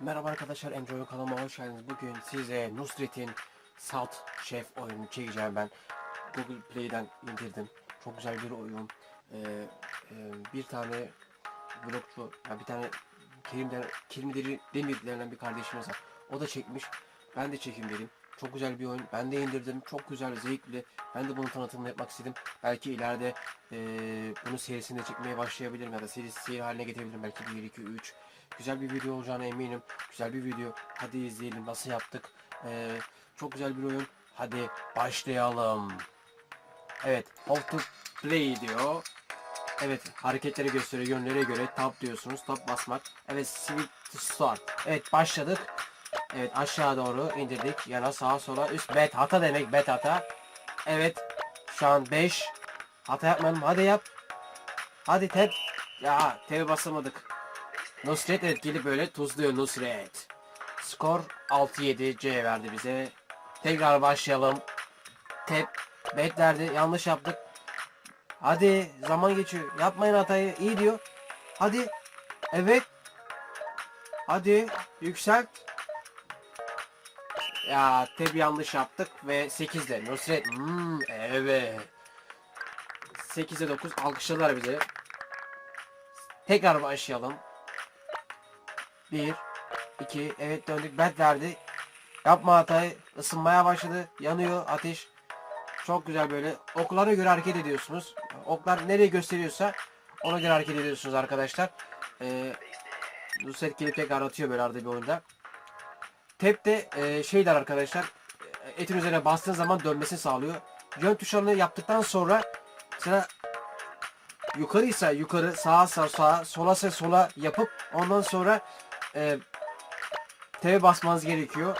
Merhaba arkadaşlar, Enjoy kanalıma hoş geldiniz. Bugün size Nusret'in Salt Chef oyununu çekeceğim ben. Google Play'den indirdim. Çok güzel bir oyun. Ee, e, bir tane blogcu, yani bir tane Kerim, den, Kerim Demir denilen bir kardeşimiz var. O da çekmiş. Ben de çekeyim dedim. Çok güzel bir oyun. Ben de indirdim. Çok güzel, zevkli. Ben de bunun tanıtımını yapmak istedim. Belki ileride e, bunu serisinde çekmeye başlayabilirim ya da seri, seri haline getirebilirim. Belki 1, 2, 3. Güzel bir video olacağına eminim. Güzel bir video. Hadi izleyelim nasıl yaptık. Ee, çok güzel bir oyun. Hadi başlayalım. Evet. How to play diyor. Evet hareketleri gösteriyor yönlere göre tab diyorsunuz tab basmak evet switch to start evet başladık evet aşağı doğru indirdik yana sağa sola üst bet hata demek bet hata evet şu an 5 hata yapmayalım hadi yap hadi tab ya tab basamadık Nusret etkili böyle tuzluyor Nusret skor 6-7 C verdi bize tekrar başlayalım tab bet verdi yanlış yaptık Hadi zaman geçiyor. Yapmayın hatayı. İyi diyor. Hadi. Evet. Hadi. Yükselt. Ya tabi yanlış yaptık ve 8'de Nusret. Hmm, evet. 8'e 9 alkışladılar bize. Tekrar başlayalım. 1 2 evet döndük. Bet verdi. Yapma hatayı. Isınmaya başladı. Yanıyor ateş. Çok güzel böyle oklara göre hareket ediyorsunuz. Oklar nereye gösteriyorsa ona göre hareket ediyorsunuz arkadaşlar. Ee, Nusret gelip tekrar atıyor böyle arada bir oyunda. Tep de e, şeyler arkadaşlar e, etin üzerine bastığın zaman dönmesini sağlıyor. Yön tuşlarını yaptıktan sonra mesela yukarıysa yukarı sağa sağa sağa sola ise sola yapıp ondan sonra e, T'ye basmanız gerekiyor.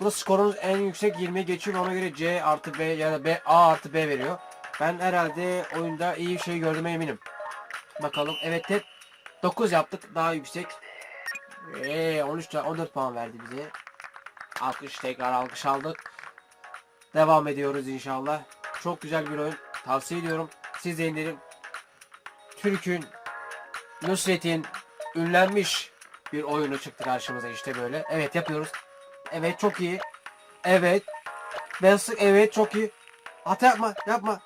Bu da skorunuz en yüksek 20'ye geçiyor ona göre C artı B ya da B A artı B veriyor. Ben herhalde oyunda iyi şey gördüğüme eminim. Bakalım. Evet hep 9 yaptık. Daha yüksek. Eee 13 ta- 14 puan verdi bize. Alkış tekrar alkış aldık. Devam ediyoruz inşallah. Çok güzel bir oyun. Tavsiye ediyorum. Siz de indirin. Türk'ün Nusret'in ünlenmiş bir oyunu çıktı karşımıza işte böyle. Evet yapıyoruz. Evet çok iyi. Evet. Ben sık evet çok iyi. Hata yapma yapma.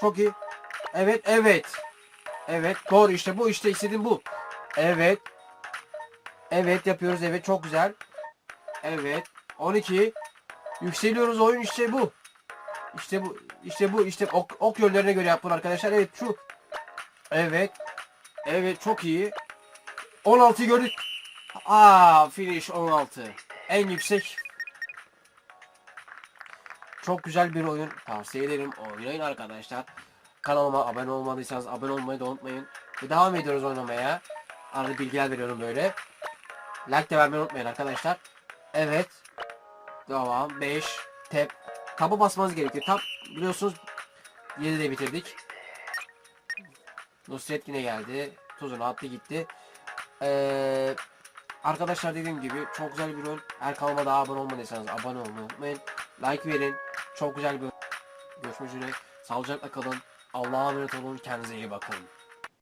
Çok iyi. Evet evet. Evet doğru işte bu işte istediğim bu. Evet. Evet yapıyoruz evet çok güzel. Evet. 12. Yükseliyoruz oyun işte bu. İşte bu işte bu işte ok, ok yönlerine göre yapın arkadaşlar. Evet şu. Evet. Evet çok iyi. 16'yı gördük. Aa finish 16. En yüksek. Çok güzel bir oyun. Tavsiye ederim. Oynayın arkadaşlar. Kanalıma abone olmadıysanız abone olmayı da unutmayın. Ve devam ediyoruz oynamaya. Arada bilgiler veriyorum böyle. Like de vermeyi unutmayın arkadaşlar. Evet. Devam. 5. Tep. Tab'a basmanız gerekiyor. Tab biliyorsunuz 7'de bitirdik. Nusret yine geldi. Tuzunu attı gitti. Eee Arkadaşlar dediğim gibi çok güzel bir oyun. Eğer kanalıma daha abone olmadıysanız abone olmayı unutmayın. Like verin. Çok güzel bir. Görüşmek üzere. Sağlıcakla kalın. Allah'a emanet olun. Kendinize iyi bakın.